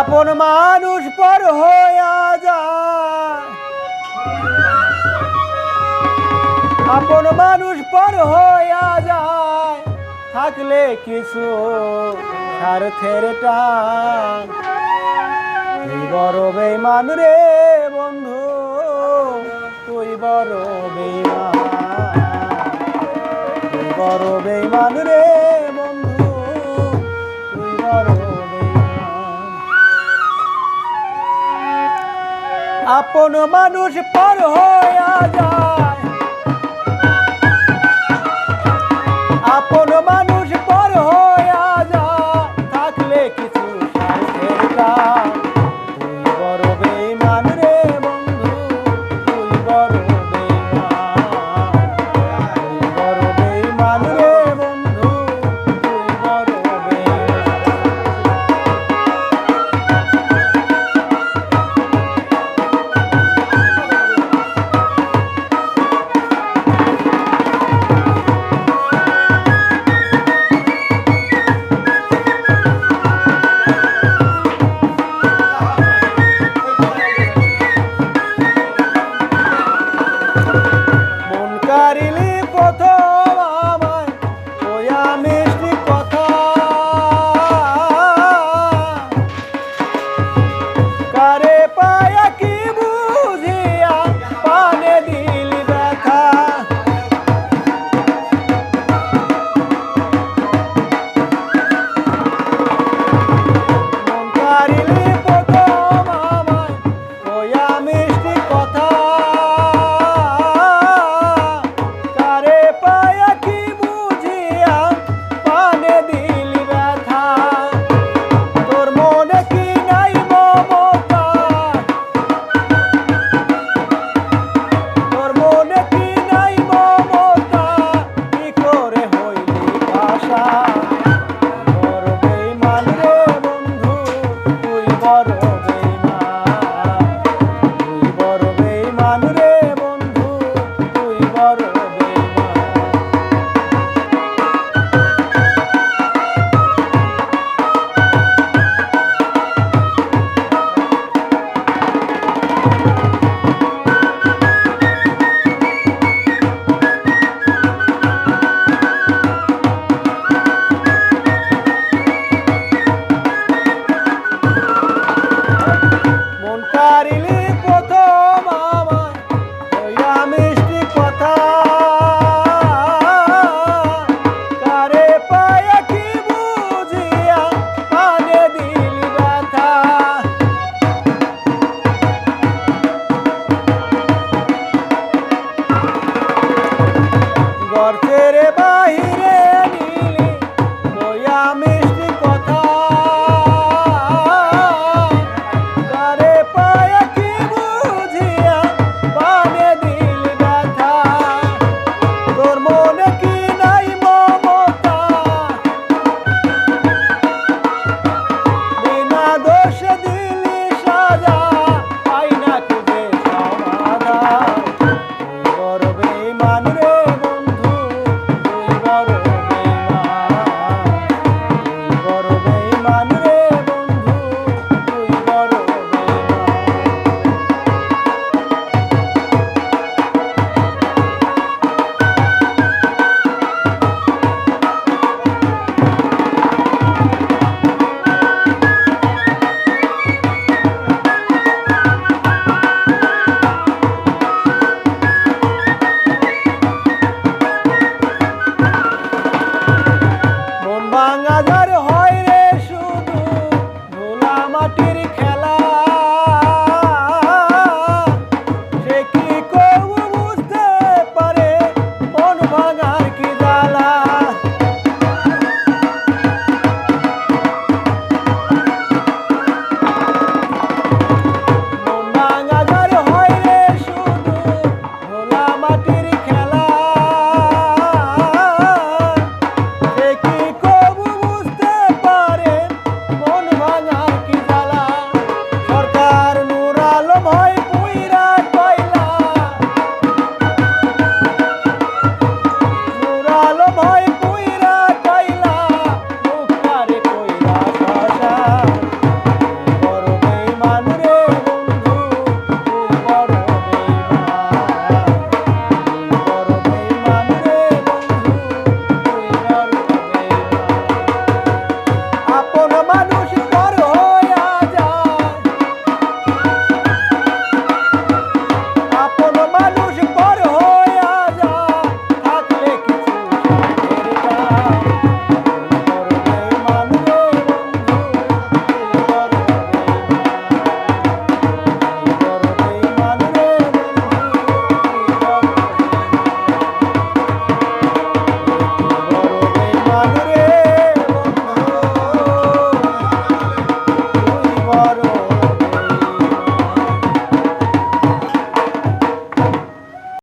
আপন মানুষ পর হইয়া যায় আপন মানুষ পর হইয়া যায়। থাকলে কিছু স্বার্থের টান। বড় বেমান রে বন্ধু, তুই বড় বেমান বড় বেমান রে আপন মানুষ পর হইয়া যায়। আপন মানুষ মন কারিলি প্রথম আমায় মিষ্টি কথা। কারে পায়া কি বুঝিয়া কানে দিল ব্যথা? গর্তের বাহি